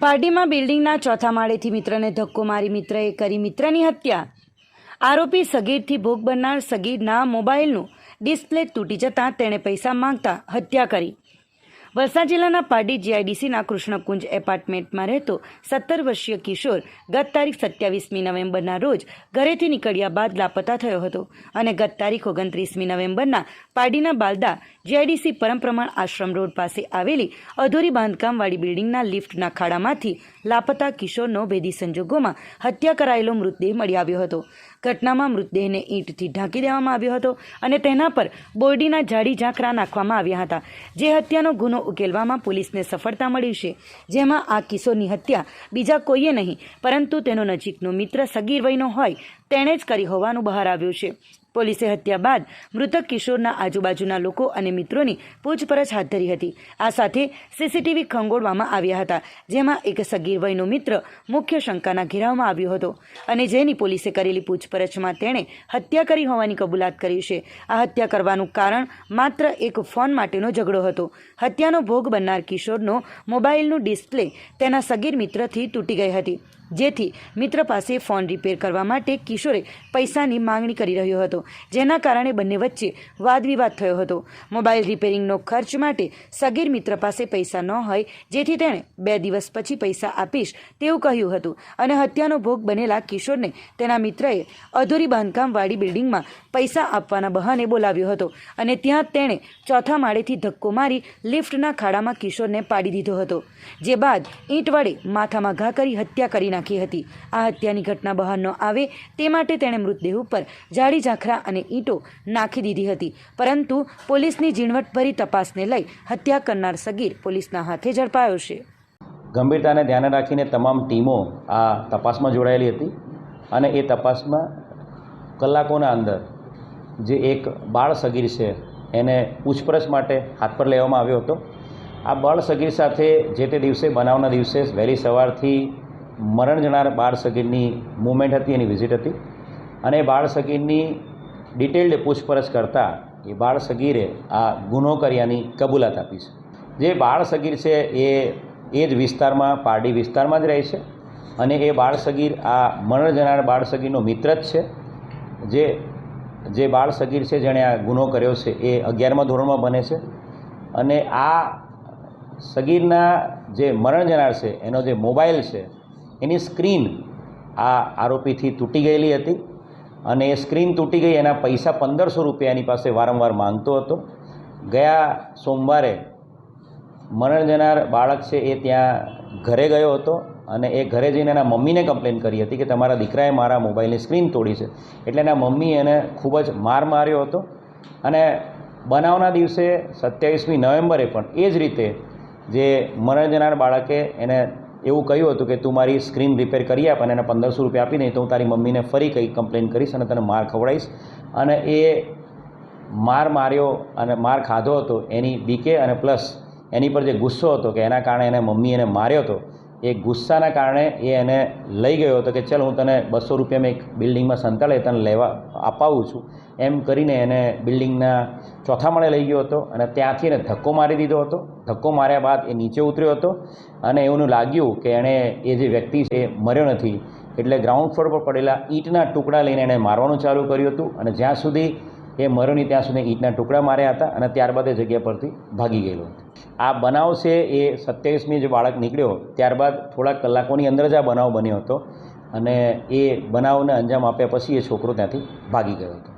પાર્ટીમાં બિલ્ડિંગના ચોથા માળેથી મિત્રને ધક્કો મારી મિત્રએ કરી મિત્રની હત્યા. આરોપી સગીરથી ભોગ બનનાર સગીરના મોબાઈલનું ડિસ્પ્લે તૂટી જતાં તેણે પૈસા માંગતા હત્યા કરી. વલસાડ જિલ્લાના પારડી જીઆઈડીસીના કૃષ્ણકુંજ એપાર્ટમેન્ટમાં રહેતો સત્તર વર્ષીય કિશોર ગત તારીખ સત્યાવીસમી નવેમ્બરના રોજ ઘરેથી નીકળ્યા બાદ લાપતા થયો હતો અને ગત તારીખ ઓગણત્રીસમી નવેમ્બરના પારડીના બાલદા જીઆઈડીસી પરમપ્રમાણ આશ્રમ રોડ પાસે આવેલી અધૂરી બાંધકામવાળી બિલ્ડિંગના લિફ્ટના ખાડામાંથી લાપતા કિશોરનો ભેદી સંજોગોમાં હત્યા કરાયેલો મૃતદેહ મળી આવ્યો હતો. ઘટનામાં મૃતદેહને ઈંટથી ઢાંકી દેવામાં આવ્યો હતો અને તેના પર બોરડીના જાડી ઝાંખરા નાખવામાં આવ્યા હતા. જે હત્યાનો ગુનો ઉકેલવામાં પોલીસને સફળતા મળી છે. જેમાં આ કિશોરની હત્યા બીજા કોઈએ નહીં, પરંતુ તેનો નજીકનો મિત્ર સગીર વયનો હોય, તેણે જ કરી હોવાનું બહાર આવ્યું છે. પોલીસે હત્યા બાદ મૃતક કિશોરના આજુબાજુના લોકો અને મિત્રોની પૂછપરછ હાથ ધરી હતી. આ સાથે સીસીટીવી ખંગોળવામાં આવ્યા હતા, જેમાં એક સગીર વયનો મિત્ર મુખ્ય શંકાના ઘેરાવમાં આવ્યો હતો અને જેની પોલીસે કરેલી પૂછપરછમાં તેણે હત્યા કરી હોવાની કબૂલાત કરી છે. આ હત્યા કરવાનું કારણ માત્ર એક ફોન માટેનો ઝઘડો હતો. હત્યાનો ભોગ બનનાર કિશોરનો મોબાઈલનું ડિસ્પ્લે તેના સગીર મિત્રથી તૂટી ગઈ હતી. જેથી મિત્ર પાસે ફોન રિપેર કરવા માટે કિશોરે પૈસાની માંગણી કરી રહ્યો હતો, જેના કારણે બંને વચ્ચે વાદવિવાદ થયો હતો. મોબાઈલ રિપેરિંગનો ખર્ચ માટે સગીર મિત્ર પાસે પૈસા ન હોય, જેથી તેણે બે દિવસ પછી પૈસા આપીશ તેવું કહ્યું હતું. અને હત્યાનો ભોગ બનેલા કિશોરને તેના મિત્રએ અધૂરી બાંધકામવાળી બિલ્ડિંગમાં પૈસા આપવાના બહાને બોલાવ્યો હતો અને ત્યાં તેણે ચોથા માળેથી ધક્કો મારી લિફ્ટના ખાડામાં કિશોરને પાડી દીધો હતો, જે બાદ ઈંટ વડે માથામાં ઘા કરી હત્યા કરી નાખી હતી. આ હત્યાની ઘટના બહાર ન આવે તે માટે તેણે મૃતદેહ ઉપર જાડી ઝાંખરા અને ઈંટો નાખી દીધી હતી. પરંતુ પોલીસની ઝીણવટભરી તપાસને લઈ હત્યા કરનાર સગીર પોલીસના હાથે ઝડપાયો છે. ગંભીરતાને ધ્યાને રાખીને તમામ ટીમો આ તપાસમાં જોડાયેલી હતી અને એ તપાસમાં કલાકોના અંદર જે એક બાળ સગીર છે એને પૂછપરછ માટે હાથ પર લેવામાં આવ્યો હતો. આ બાળ સગીર સાથે જે તે દિવસે બનાવના દિવસે વહેલી સવારથી મરણ જનાર બાળ સગીરની મુમેન્ટ હતી, એની વિઝિટ હતી. અને બાળ સગીરની ડિટેલ્ડ પૂછપરછ કરતાં એ બાળ સગીરે આ ગુનો કર્યાની કબૂલાત આપી છે. જે બાળ સગીર છે એ એ જ વિસ્તારમાં, પારડી વિસ્તારમાં જ રહે છે. અને એ બાળ સગીર આ મરણ જનાર બાળ સગીરનો મિત્ર જ છે. જે જે બાળ સગીર છે, જેણે આ ગુનો કર્યો છે, એ અગિયારમા ધોરણમાં બને છે. અને આ સગીરના જે મરણ જનાર છે, એનો જે મોબાઈલ છે એની સ્ક્રીન આ આરોપીથી તૂટી ગયેલી હતી અને એ સ્ક્રીન તૂટી ગઈ, એના પૈસા પંદરસો રૂપિયા એની પાસે વારંવાર માંગતો હતો. ગયા સોમવારે મરણ જનાર બાળક છે એ ત્યાં ઘરે ગયો હતો અને એ ઘરે જઈને એના મમ્મીને કમ્પ્લેન કરી હતી કે તમારા દીકરાએ મારા મોબાઈલની સ્ક્રીન તોડી છે. એટલે એના મમ્મી એને ખૂબ જ માર માર્યો હતો અને બનાવના દિવસે સત્યાવીસમી નવેમ્બરે પણ એ જ રીતે જે મરણ જનાર બાળકે એને એવું કહ્યું હતું કે, તું મારી સ્ક્રીન રિપેર કરી આપ અને એને પંદરસો રૂપિયા આપી નહીં તો હું તારી મમ્મીને ફરી કંઈ કમ્પ્લેન કરીશ અને તને માર ખવડાવીશ. અને એ માર માર્યો અને માર ખાધો હતો એની બીકે અને પ્લસ એની પર જે ગુસ્સો હતો કે એના કારણે એને મમ્મી એને માર્યો હતો એ ગુસ્સાના કારણે એ એને લઈ ગયો હતો કે ચાલ હું તને બસો રૂપિયામાં એક બિલ્ડિંગમાં સંતાડે તને લેવા અપાવું છું. એમ કરીને એને બિલ્ડિંગના ચોથા માળે લઈ ગયો હતો અને ત્યાંથી એને ધક્કો મારી દીધો હતો. ધક્કો માર્યા બાદ એ નીચે ઉતર્યો હતો અને એવું લાગ્યું કે એણે એ જે વ્યક્તિ છે એ મર્યો નથી. એટલે ગ્રાઉન્ડ ફ્લોર પર પડેલા ઈંટના ટુકડા લઈને એણે મારવાનું ચાલુ કર્યું હતું અને જ્યાં સુધી એ મર્યો નહીં, ત્યાં સુધી ઈંટના ટુકડા માર્યા હતા અને ત્યારબાદ એ જગ્યા પરથી ભાગી ગયેલો હતો. આ બનાવ છે એ સત્યાવીસમી જે બાળક નીકળ્યો, ત્યારબાદ થોડાક કલાકોની અંદર જ આ બનાવ બન્યો હતો અને એ બનાવને અંજામ આપ્યા પછી એ છોકરો ત્યાંથી ભાગી ગયો હતો.